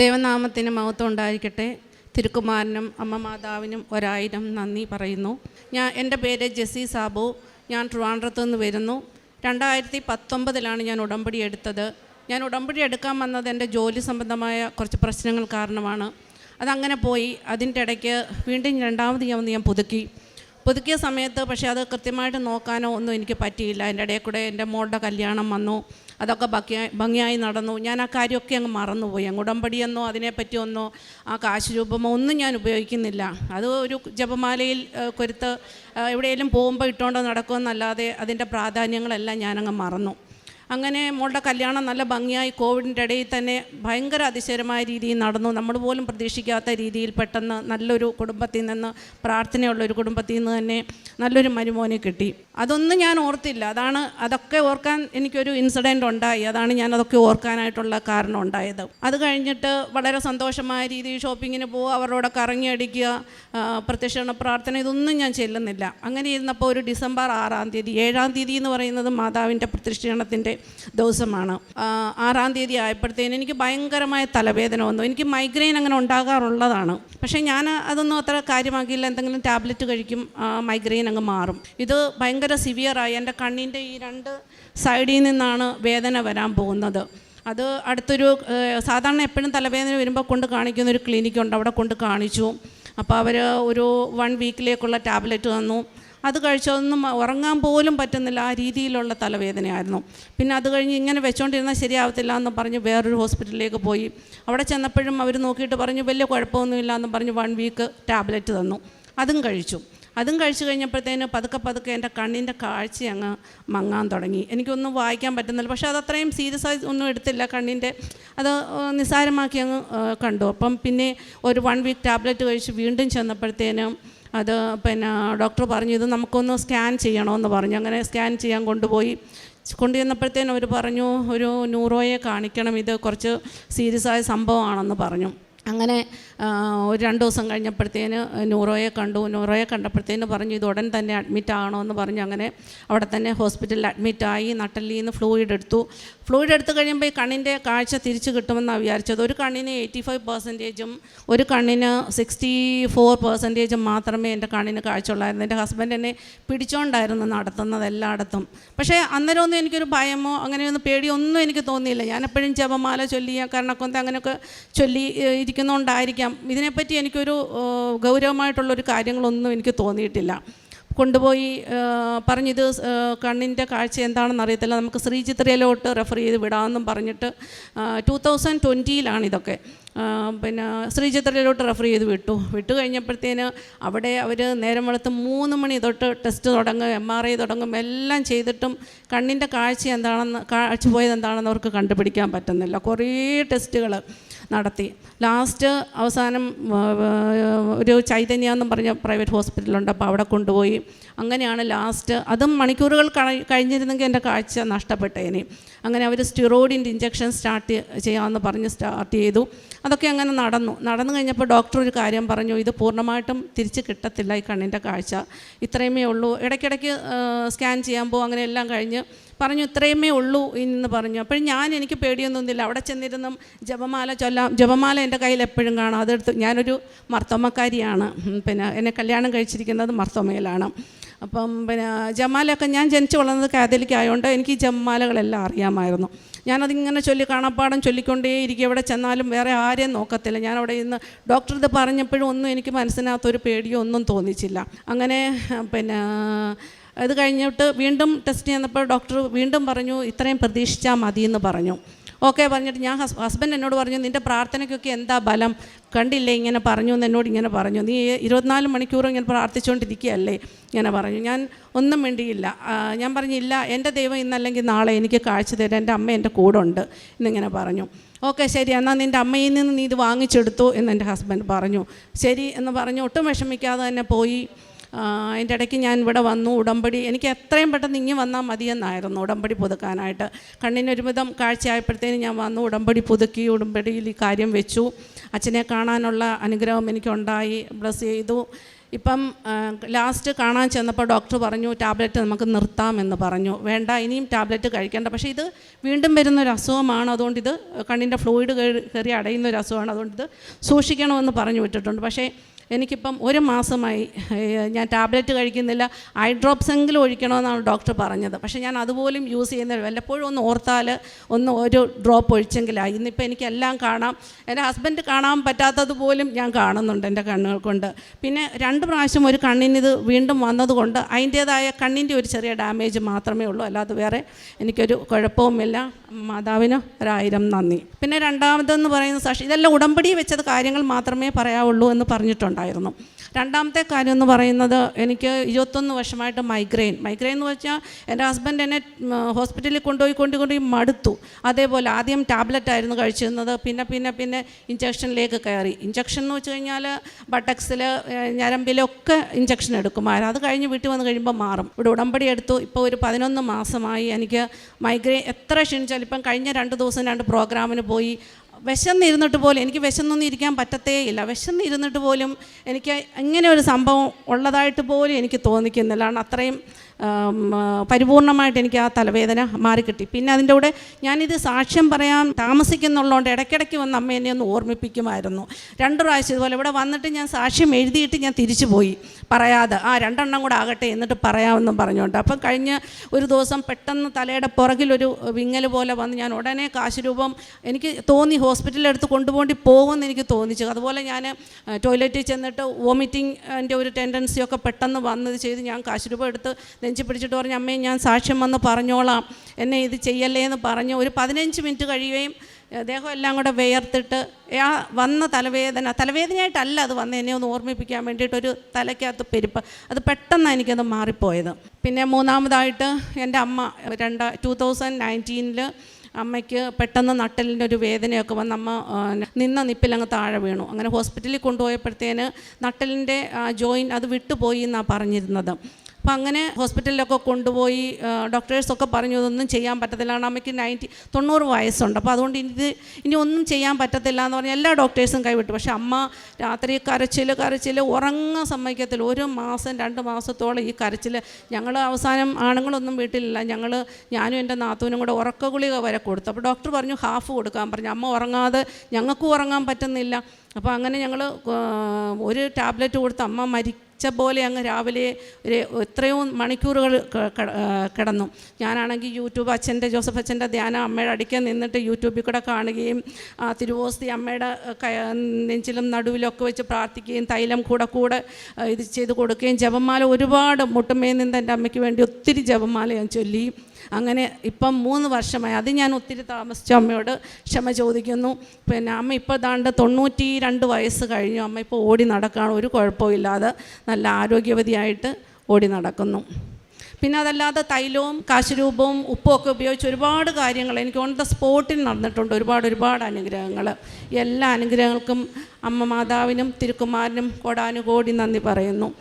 ദൈവനാമത്തിന് മഹത്വം ഉണ്ടായിരിക്കട്ടെ തിരുക്കുമാരനും അമ്മ മാതാവിനും ഒരായിരം നന്ദി പറയുന്നു. ഞാൻ എന്റെ പേര് ജെസി സാബു. ഞാൻ ട്രിവാൻഡ്രത്തു നിന്ന് വരുന്നു. രണ്ടായിരത്തി പത്തൊമ്പതിലാണ് ഞാൻ ഉടമ്പടി എടുത്തത്. ഞാൻ ഉടമ്പടി എടുക്കാൻ വന്നത് എന്റെ ജോലി സംബന്ധമായ കുറച്ച് പ്രശ്നങ്ങൾ കാരണമാണ്. അതങ്ങനെ പോയി. അതിന്റെ ഇടയ്ക്ക് വീണ്ടും രണ്ടാമത് ഞാൻ ഞാൻ പുതുക്കി. പുതുക്കിയ സമയത്ത് പക്ഷേ അത് കൃത്യമായിട്ട് നോക്കാനോ ഒന്നും എനിക്ക് പറ്റിയില്ല. എന്റെ ഇടയിൽ കൂടെ എന്റെ മോളുടെ കല്യാണം വന്നു. അതൊക്കെ ഭംഗിയായി ഭംഗിയായി നടന്നു. ഞാൻ ആ കാര്യമൊക്കെ അങ്ങ് മറന്നുപോയി. അങ്ങ് ഉടമ്പടിയെന്നോ അതിനെപ്പറ്റിയൊന്നോ ആ കാശ് രൂപമോ ഒന്നും ഞാൻ ഉപയോഗിക്കുന്നില്ല. അത് ഒരു ജപമാലയിൽ കൊരുത്ത് എവിടെയെങ്കിലും പോകുമ്പോൾ ഇട്ടുകൊണ്ട് നടക്കുമെന്നല്ലാതെ അതിന്റെ പ്രാധാന്യങ്ങളെല്ലാം ഞാനങ്ങ് മറന്നു. അങ്ങനെ മോളുടെ കല്യാണം നല്ല ഭംഗിയായി കോവിഡിന്റെ ഇടയിൽ തന്നെ ഭയങ്കര അതിശയമായ രീതിയിൽ നടന്നു. നമ്മൾ പോലും പ്രതീക്ഷിക്കാത്ത രീതിയിൽ പെട്ടെന്ന് നല്ലൊരു കുടുംബത്തിൽ നിന്ന് പ്രാർത്ഥനയുള്ള ഒരു കുടുംബത്തിൽ നിന്ന് തന്നെ നല്ലൊരു മരുമോനെ കിട്ടി. അതൊന്നും ഞാൻ ഓർത്തില്ല. അതാണ് അതൊക്കെ ഓർക്കാൻ എനിക്കൊരു ഇൻസിഡന്റ് ഉണ്ടായി. അതാണ് ഞാൻ അതൊക്കെ ഓർക്കാനായിട്ടുള്ള കാരണം ഉണ്ടായത്. അത് കഴിഞ്ഞിട്ട് വളരെ സന്തോഷമായ രീതിയിൽ ഷോപ്പിങ്ങിന് പോവുക അവരോടൊക്കെ കറങ്ങി അടിക്കുക ആ, പ്രത്യക്ഷണ പ്രാർത്ഥന ഇതൊന്നും ഞാൻ ചെല്ലുന്നില്ല. അങ്ങനെ ഇരുന്നപ്പോൾ ഒരു ഡിസംബർ ആറാം തീയതി ഏഴാം തീയതി എന്ന് പറയുന്നത് മാതാവിന്റെ പ്രത്യക്ഷണത്തിന്റെ ദിവസമാണ്. ആറാം തീയതി ആയപ്പോഴത്തേനും എനിക്ക് ഭയങ്കരമായ തലവേദന വന്നു. എനിക്ക് മൈഗ്രെയിൻ അങ്ങനെ ഉണ്ടാകാറുള്ളതാണ്. പക്ഷേ ഞാൻ അതൊന്നും അത്ര കാര്യമാക്കിയില്ല. എന്തെങ്കിലും ടാബ്ലറ്റ് കഴിക്കും മൈഗ്രെയിൻ അങ്ങ് മാറും. ഇത് ഭയങ്കര സിവിയറായി എന്റെ കണ്ണിന്റെ ഈ രണ്ട് സൈഡിൽ നിന്നാണ് വേദന വരാൻ പോകുന്നത്. അത് അടുത്തൊരു സാധാരണ എപ്പോഴും തലവേദന വരുമ്പോൾ കൊണ്ട് കാണിക്കുന്ന ഒരു ക്ലിനിക്കുണ്ട് അവിടെ കൊണ്ട് കാണിച്ചു. അപ്പോൾ അവർ ഒരു വൺ വീക്കിലേക്കുള്ള ടാബ്ലറ്റ് തന്നു. അത് കഴിച്ചതൊന്നും ഉറങ്ങാൻ പോലും പറ്റുന്നില്ല. ആ രീതിയിലുള്ള തലവേദനയായിരുന്നു. പിന്നെ അത് കഴിഞ്ഞ് ഇങ്ങനെ വെച്ചോണ്ടിരുന്നാൽ ശരിയാവത്തില്ല എന്ന് പറഞ്ഞ് വേറൊരു ഹോസ്പിറ്റലിലേക്ക് പോയി. അവിടെ ചെന്നപ്പോഴും അവർ നോക്കിയിട്ട് പറഞ്ഞു വലിയ കുഴപ്പമൊന്നുമില്ല എന്ന് പറഞ്ഞ് വൺ വീക്ക് ടാബ്ലറ്റ് തന്നു. അതും കഴിച്ചു. അതും കഴിച്ചു കഴിഞ്ഞപ്പോഴത്തേന് പതുക്കെ പതുക്കെ എന്റെ കണ്ണിന്റെ കാഴ്ച അങ്ങ് മങ്ങാൻ തുടങ്ങി. എനിക്കൊന്നും വായിക്കാൻ പറ്റുന്നില്ല. പക്ഷേ അത് അത്രയും സീരിയസ് ആയി ഒന്നും എടുത്തില്ല. കണ്ണിന്റെ അത് നിസ്സാരമാക്കി അങ്ങ് കണ്ടു. അപ്പം പിന്നെ ഒരു വൺ വീക്ക് ടാബ്ലറ്റ് കഴിച്ച് വീണ്ടും ചെന്നപ്പോഴത്തേനും അത് പിന്നെ ഡോക്ടർ പറഞ്ഞു ഇത് നമുക്കൊന്ന് സ്കാൻ ചെയ്യണമെന്ന് പറഞ്ഞു. അങ്ങനെ സ്കാൻ ചെയ്യാൻ കൊണ്ടുപോയി. കൊണ്ടുചെന്നപ്പോഴത്തേനും അവർ പറഞ്ഞു ഒരു ന്യൂറോയെ കാണിക്കണം ഇത് കുറച്ച് സീരിയസ് ആയ സംഭവമാണെന്ന് പറഞ്ഞു. അങ്ങനെ ഒരു രണ്ട് ദിവസം കഴിഞ്ഞപ്പോഴത്തേന് ന്യൂറോയെ കണ്ടു. ന്യൂറോയെ കണ്ടപ്പോഴത്തേന് പറഞ്ഞു ഇത് ഉടൻ തന്നെ അഡ്മിറ്റ് ആകണമെന്ന് പറഞ്ഞു. അങ്ങനെ അവിടെ തന്നെ ഹോസ്പിറ്റലിൽ അഡ്മിറ്റായി നട്ടലിൽ നിന്ന് ഫ്ലൂയിഡ് എടുത്തു. ഫ്ലൂയിഡ് എടുത്തു കഴിയുമ്പോൾ ഈ കണ്ണിന്റെ കാഴ്ച തിരിച്ചു കിട്ടുമെന്നാണ് വിചാരിച്ചത്. ഒരു കണ്ണിന് എയ്റ്റി ഫൈവ് പെർസെന്റേജും ഒരു കണ്ണിന് സിക്സ്റ്റി ഫോർ പെർസെന്റേജും മാത്രമേ എന്റെ കണ്ണിന് കാഴ്ച ഉള്ളായിരുന്നു എന്റെ ഹസ്ബൻഡ് എന്നെ പിടിച്ചോണ്ടായിരുന്നു നടത്തുന്നത് എല്ലായിടത്തും. പക്ഷേ അന്നേരമൊന്നും എനിക്കൊരു ഭയമോ അങ്ങനെയൊന്നും പേടിയൊന്നും എനിക്ക് തോന്നിയില്ല. ഞാനെപ്പോഴും ജപമാല ചൊല്ലിയ കർണക്കൊന്ത അങ്ങനെയൊക്കെ ചൊല്ലി ഏഹ്, ഇരിക്കുന്നതുകൊണ്ടായിരിക്കാം ഇതിനെപ്പറ്റി എനിക്കൊരു ഗൗരവമായിട്ടുള്ളൊരു കാര്യങ്ങളൊന്നും എനിക്ക് തോന്നിയിട്ടില്ല. കൊണ്ടുപോയി പറഞ്ഞിത് കണ്ണിന്റെ കാഴ്ച എന്താണെന്ന് അറിയത്തില്ല. നമുക്ക് ശ്രീചിത്രയിലോട്ട് റെഫർ ചെയ്ത് വിടാമെന്നും പറഞ്ഞിട്ട് ടു തൗസൻഡ് ട്വന്റിയിലാണ് ഇതൊക്കെ പിന്നെ ശ്രീചിത്രയിലോട്ട് റെഫർ ചെയ്ത് വിട്ടു. വിട്ടു കഴിഞ്ഞപ്പോഴത്തേന് അവിടെ അവർ നേരം വെളുത്ത് മൂന്ന് മണി തൊട്ട് ടെസ്റ്റ് തുടങ്ങും എം ആർ ഐ തുടങ്ങും എല്ലാം ചെയ്തിട്ടും കണ്ണിന്റെ കാഴ്ച എന്താണെന്ന് കാഴ്ച പോയത് എന്താണെന്ന് അവർക്ക് കണ്ടുപിടിക്കാൻ പറ്റുന്നില്ല. കുറേ ടെസ്റ്റുകൾ നടത്തി. ലാസ്റ്റ് അവസാനം ഒരു ചൈതന്യ എന്ന് പറഞ്ഞ പ്രൈവറ്റ് ഹോസ്പിറ്റലുണ്ട് അപ്പോൾ അവിടെ കൊണ്ടുപോയി. അങ്ങനെയാണ് ലാസ്റ്റ് അതും മണിക്കൂറുകൾ കഴി- കഴിഞ്ഞിരുന്നെങ്കിൽ എന്റെ കാഴ്ച നഷ്ടപ്പെട്ടേനെ. അങ്ങനെ അവർ സ്റ്റിറോയിഡിന്റെ ഇഞ്ചക്ഷൻ സ്റ്റാർട്ട് ചെയ്യാമെന്ന് പറഞ്ഞ് സ്റ്റാർട്ട് ചെയ്തു. അതൊക്കെ അങ്ങനെ നടന്നു. നടന്നു കഴിഞ്ഞപ്പോൾ ഡോക്ടർ ഒരു കാര്യം പറഞ്ഞു ഇത് പൂർണമായിട്ടും തിരിച്ച് കിട്ടത്തില്ല ഈ കണ്ണിന്റെ കാഴ്ച. ഇത്രയുമേ ഉള്ളൂ. ഇടയ്ക്കിടയ്ക്ക് സ്കാൻ ചെയ്യാൻ പോകും അങ്ങനെ എല്ലാം കഴിഞ്ഞ് പറഞ്ഞു ഇത്രയുമേ ഉള്ളൂ എന്ന് പറഞ്ഞു. അപ്പോൾ ഞാൻ എനിക്ക് പേടിയൊന്നുമില്ല അവിടെ ചെന്നിരുന്നും ജപമാല ചൊല്ലാം ജപമാല എന്റെ കയ്യിൽ എപ്പോഴും കാണാം. അതെടുത്ത് ഞാനൊരു മർത്തോമക്കാരിയാണ്. പിന്നെ എന്നെ കല്യാണം കഴിച്ചിരിക്കുന്നത് മർത്തോമയിലാണ്. അപ്പം പിന്നെ ജമാലൊക്കെ ഞാൻ ജനിച്ചു വളർന്നത് കാതലിക് ആയതുകൊണ്ട് എനിക്ക് ഈ ജമാലകളെല്ലാം അറിയാമായിരുന്നു. ഞാനതിങ്ങനെ ചൊല്ലി കാണാപ്പാടം ചൊല്ലിക്കൊണ്ടേ ഇരിക്കും. എവിടെ ചെന്നാലും വേറെ ആരെയും നോക്കത്തില്ല. ഞാൻ അവിടെ ഇന്ന് ഡോക്ടർ ഇത് പറഞ്ഞപ്പോഴും ഒന്നും എനിക്ക് മനസ്സിനകത്തൊരു പേടിയോ ഒന്നും തോന്നിച്ചില്ല. അങ്ങനെ പിന്നെ അത് കഴിഞ്ഞിട്ട് വീണ്ടും ടെസ്റ്റ് ചെയ്യുന്നപ്പോൾ ഡോക്ടർ വീണ്ടും പറഞ്ഞു ഇത്രയും പ്രതീക്ഷിച്ചാൽ മതി എന്ന് പറഞ്ഞു. ഓക്കെ പറഞ്ഞിട്ട് ഞാൻ ഹസ് ഹസ്ബൻഡ് എന്നോട് പറഞ്ഞു നിന്റെ പ്രാർത്ഥനയ്ക്കൊക്കെ എന്താ ബലം? കണ്ടില്ലേ ഇങ്ങനെ പറഞ്ഞു എന്ന് എന്നോട് ഇങ്ങനെ പറഞ്ഞു. നീ ഇരുപത്തിനാല് മണിക്കൂർ ഇങ്ങനെ പ്രാർത്ഥിച്ചുകൊണ്ടിരിക്കുകയല്ലേ ഇങ്ങനെ പറഞ്ഞു. ഞാൻ ഒന്നും വേണ്ടിയില്ല ഞാൻ പറഞ്ഞില്ല എന്റെ ദൈവം ഇന്നല്ലെങ്കിൽ നാളെ എനിക്ക് കാഴ്ച തരാം. എന്റെ അമ്മ എന്റെ കൂടെ ഉണ്ട് എന്നിങ്ങനെ പറഞ്ഞു. ഓക്കെ ശരി എന്നാൽ നിന്റെ അമ്മയിൽ നിന്ന് നീ ഇത് വാങ്ങിച്ചെടുത്തു എന്ന് എന്റെ ഹസ്ബൻഡ് പറഞ്ഞു. ശരി എന്ന് പറഞ്ഞു ഒട്ടും വിഷമിക്കാതെ തന്നെ പോയി. അതിന്റെ ഇടയ്ക്ക് ഞാൻ ഇവിടെ വന്നു. ഉടമ്പടി എനിക്ക് എത്രയും പെട്ടെന്ന് ഇങ്ങി വന്നാൽ മതിയെന്നായിരുന്നു ഉടമ്പടി പുതുക്കാനായിട്ട്. കണ്ണിന് ഒരുവിധം കാഴ്ചയായപ്പോഴത്തേന് ഞാൻ വന്നു ഉടമ്പടി പുതുക്കി ഉടമ്പടിയിൽ ഈ കാര്യം വെച്ചു. അച്ഛനെ കാണാനുള്ള അനുഗ്രഹം എനിക്കുണ്ടായി ബ്ലസ് ചെയ്തു. ഇപ്പം ലാസ്റ്റ് കാണാൻ ചെന്നപ്പോൾ ഡോക്ടർ പറഞ്ഞു ടാബ്ലറ്റ് നമുക്ക് നിർത്താമെന്ന് പറഞ്ഞു. വേണ്ട ഇനിയും ടാബ്ലറ്റ് കഴിക്കേണ്ട. പക്ഷേ ഇത് വീണ്ടും വരുന്ന ഒരു അസുഖമാണ്. അതുകൊണ്ട് ഇത് കണ്ണിന്റെ ഫ്ലൂയിഡ് കയറി അടയുന്ന ഒരു അസുഖമാണ്. അതുകൊണ്ട് ഇത് സൂക്ഷിക്കണമെന്ന് പറഞ്ഞു വിട്ടിട്ടുണ്ട്. പക്ഷേ എനിക്കിപ്പം ഒരു മാസമായി ഞാൻ ടാബ്ലറ്റ് കഴിക്കുന്നില്ല ഐ ഡ്രോപ്സ് എങ്കിലും ഒഴിക്കണമെന്നാണ് ഡോക്ടർ പറഞ്ഞത്. പക്ഷേ ഞാൻ അതുപോലും യൂസ് ചെയ്യുന്നില്ല വല്ലപ്പോഴും ഒന്ന് ഓർത്താൽ ഒന്ന് ഒരു ഡ്രോപ്പ് ഒഴിച്ചെങ്കിലായി. ഇന്നിപ്പോൾ എനിക്കെല്ലാം കാണാം. എന്റെ ഹസ്ബൻഡ് കാണാൻ പറ്റാത്തത് പോലും ഞാൻ കാണുന്നുണ്ട് എന്റെ കണ്ണുകൾ കൊണ്ട്. പിന്നെ രണ്ട് പ്രാവശ്യം ഒരു കണ്ണിനിത് വീണ്ടും വന്നതുകൊണ്ട് അതിന്റേതായ കണ്ണിന്റെ ഒരു ചെറിയ ഡാമേജ് മാത്രമേ ഉള്ളൂ. അല്ലാതെ വേറെ എനിക്കൊരു കുഴപ്പവുമില്ല. മാതാവിന് ഒരായിരം നന്ദി. പിന്നെ രണ്ടാമതെന്ന് പറയുന്ന സാക്ഷി ഇതെല്ലാം ഉടമ്പടി വെച്ചത് കാര്യങ്ങൾ മാത്രമേ പറയാവുള്ളൂ എന്ന് പറഞ്ഞിട്ടുണ്ടായിരുന്നു രണ്ടാമത്തെ കാര്യം എന്ന് പറയുന്നത് എനിക്ക് ഇരുപത്തൊന്ന് വർഷമായിട്ട് മൈഗ്രെയിൻ മൈഗ്രെയിൻ എന്ന് വെച്ചാൽ എന്റെ ഹസ്ബൻഡ് എന്നെ ഹോസ്പിറ്റലിൽ കൊണ്ടുപോയി കൊണ്ടുപോയി മടുത്തു. അതേപോലെ ആദ്യം ടാബ്ലറ്റ് ആയിരുന്നു കഴിച്ചിരുന്നത്. പിന്നെ പിന്നെ പിന്നെ ഇഞ്ചക്ഷനിലേക്ക് കയറി. ഇഞ്ചക്ഷൻ എന്ന് വെച്ച് കഴിഞ്ഞാൽ ബട്ടക്സിൽ ഞരമ്പിലൊക്കെ ഇഞ്ചക്ഷൻ എടുക്കുമായിരുന്നു. അത് കഴിഞ്ഞ് വീട്ടിൽ വന്ന് കഴിയുമ്പോൾ മാറും. ഇവിടെ ഉടമ്പടി എടുത്തു. ഇപ്പോൾ ഒരു പതിനൊന്ന് മാസമായി എനിക്ക് മൈഗ്രെയിൻ എത്ര ക്ഷണിച്ചാലും ഇപ്പം കഴിഞ്ഞ രണ്ട് ദിവസം രണ്ട് പ്രോഗ്രാമിന് പോയി. വിശന്നിരുന്നിട്ട് പോലും എനിക്ക് വിശന്നൊന്നും ഇരിക്കാൻ പറ്റത്തേ ഇല്ല. വിശന്നിരുന്നിട്ട് പോലും എനിക്ക് ഇങ്ങനെ ഒരു സംഭവം ഉള്ളതായിട്ട് പോലും എനിക്ക് തോന്നിക്കുന്നില്ല. കാരണം അത്രയും പരിപൂർണമായിട്ട് എനിക്ക് ആ തലവേദന മാറിക്കിട്ടി. പിന്നെ അതിന്റെ കൂടെ ഞാനിത് സാക്ഷ്യം പറയാൻ താമസിക്കുന്നുള്ളതുകൊണ്ട് ഇടയ്ക്കിടയ്ക്ക് വന്ന് അമ്മ എന്നെ ഒന്ന് ഓർമ്മിപ്പിക്കുമായിരുന്നു. രണ്ട് പ്രാവശ്യം ഇതുപോലെ ഇവിടെ വന്നിട്ട് ഞാൻ സാക്ഷ്യം എഴുതിയിട്ട് ഞാൻ തിരിച്ചു പോയി. പറയാതെ ആ രണ്ടെണ്ണം കൂടെ ആകട്ടെ എന്നിട്ട് പറയാമെന്നും പറഞ്ഞുകൊണ്ട്. അപ്പം കഴിഞ്ഞ ഒരു ദിവസം പെട്ടെന്ന് തലയുടെ പുറകിലൊരു വിങ്ങൽ പോലെ വന്ന് ഞാൻ ഉടനെ കാശ് രൂപം എനിക്ക് തോന്നി ഹോസ്പിറ്റലിൽ എടുത്ത് കൊണ്ടുപോകേണ്ടി പോകുമെന്ന് എനിക്ക് തോന്നിച്ചു. അതുപോലെ ഞാൻ ടോയ്ലറ്റിൽ ചെന്നിട്ട് വോമിറ്റിങ്ങിന്റെ ഒരു ടെൻഡൻസിയൊക്കെ പെട്ടെന്ന് വന്നത് ചെയ്ത് ഞാൻ കാശ് രൂപം എടുത്ത് നെഞ്ചി പിടിച്ചിട്ട് പറഞ്ഞു അമ്മേ ഞാൻ സാക്ഷ്യം വന്ന് പറഞ്ഞോളാം. എന്നെ ഇത് ചെയ്യല്ലേ എന്ന് പറഞ്ഞു ഒരു പതിനഞ്ച് മിനിറ്റ് കഴിയുകയും ദേഹം എല്ലാം കൂടെ വേർത്തിട്ട് ആ വന്ന തലവേദന തലവേദനയായിട്ടല്ല അത് വന്ന് എന്നെ ഒന്ന് ഓർമ്മിപ്പിക്കാൻ വേണ്ടിയിട്ടൊരു തലയ്ക്കകത്ത് പെരുപ്പ് അത് പെട്ടെന്ന് എനിക്കത് മാറിപ്പോയത്. പിന്നെ മൂന്നാമതായിട്ട് എന്റെ അമ്മ രണ്ട് ടൂ തൗസൻഡ് നയന്റീനിൽ അമ്മയ്ക്ക് പെട്ടെന്ന് നട്ടലിന്റെ ഒരു വേദനയൊക്കെ വന്ന് അമ്മ നിന്ന നിപ്പിലങ്ങ് താഴെ വീണു. അങ്ങനെ ഹോസ്പിറ്റലിൽ കൊണ്ടുപോയപ്പോഴത്തേന് നട്ടലിന്റെ ജോയിൻ അത് വിട്ടുപോയി എന്നാണ് പറഞ്ഞിരുന്നത്. അപ്പം അങ്ങനെ ഹോസ്പിറ്റലിലൊക്കെ കൊണ്ടുപോയി ഡോക്ടേഴ്സൊക്കെ പറഞ്ഞു ഇതൊന്നും ചെയ്യാൻ പറ്റത്തില്ല. കാരണം അമ്മയ്ക്ക് നയന്റി തൊണ്ണൂറ് വയസ്സുണ്ട്. അപ്പോൾ അതുകൊണ്ട് ഇത് ഇനി ഒന്നും ചെയ്യാൻ പറ്റത്തില്ല എന്ന് പറഞ്ഞാൽ എല്ലാ ഡോക്ടേഴ്സും കൈവിട്ടു. പക്ഷേ അമ്മ രാത്രി കരച്ചിൽ കരച്ചിൽ ഉറങ്ങാൻ സമ്മതിക്കത്തില്ല. ഒരു മാസം രണ്ട് മാസത്തോളം ഈ കരച്ചിൽ. ഞങ്ങൾ അവസാനം ആണുങ്ങളൊന്നും വീട്ടിലില്ല. ഞങ്ങൾ ഞാനും എന്റെ നാത്തൂനും കൂടെ ഉറക്ക ഗുളിക വരെ കൊടുത്തു. അപ്പോൾ ഡോക്ടർ പറഞ്ഞു ഹാഫ് കൊടുക്കാൻ പറഞ്ഞു. അമ്മ ഉറങ്ങാതെ ഞങ്ങൾക്കും ഉറങ്ങാൻ പറ്റുന്നില്ല. അപ്പോൾ അങ്ങനെ ഞങ്ങൾ ഒരു ടാബ്ലറ്റ് കൊടുത്ത് അമ്മ മരിച്ച പോലെ അങ്ങ് രാവിലെ ഒരു എത്രയോ മണിക്കൂറുകൾ കിടന്നു. ഞാനാണെങ്കിൽ യൂട്യൂബ് അച്ഛന്റെ ജോസഫ് അച്ഛന്റെ ധ്യാനം അമ്മയുടെ അടിക്കാൻ നിന്നിട്ട് യൂട്യൂബിൽ കൂടെ കാണുകയും തിരുവോസ്തി അമ്മയുടെ നെഞ്ചിലും നടുവിലൊക്കെ വെച്ച് പ്രാർത്ഥിക്കുകയും തൈലം കൂടെ കൂടെ ഇത് ചെയ്ത് കൊടുക്കുകയും ജപമാല ഒരുപാട് മുട്ടുമേ നിന്ന് എന്റെ അമ്മയ്ക്ക് വേണ്ടി ഒത്തിരി ജപമാല ഞാൻ ചൊല്ലി. അങ്ങനെ ഇപ്പം മൂന്ന് വർഷമായി. അത് ഞാൻ ഒത്തിരി താമസിച്ചു. അമ്മയോട് ക്ഷമ ചോദിക്കുന്നു. പിന്നെ അമ്മ ഇപ്പോൾ ദാണ്ട് തൊണ്ണൂറ്റി രണ്ട് വയസ്സ് കഴിഞ്ഞു. അമ്മ ഇപ്പോൾ ഓടി നടക്കുകയാണ് ഒരു കുഴപ്പമില്ലാതെ നല്ല ആരോഗ്യവതിയായിട്ട് ഓടി നടക്കുന്നു. പിന്നെ അതല്ലാതെ തൈലവും കാശുരൂപവും ഉപ്പും ഒക്കെ ഉപയോഗിച്ച് ഒരുപാട് കാര്യങ്ങൾ എനിക്ക് ഓൺ ദ സ്പോട്ടിൽ നടന്നിട്ടുണ്ട്. ഒരുപാട് ഒരുപാട് അനുഗ്രഹങ്ങൾ. എല്ലാ അനുഗ്രഹങ്ങൾക്കും അമ്മ മാതാവിനും തിരുക്കുമാരനും കോടാനുകോടി നന്ദി പറയുന്നു.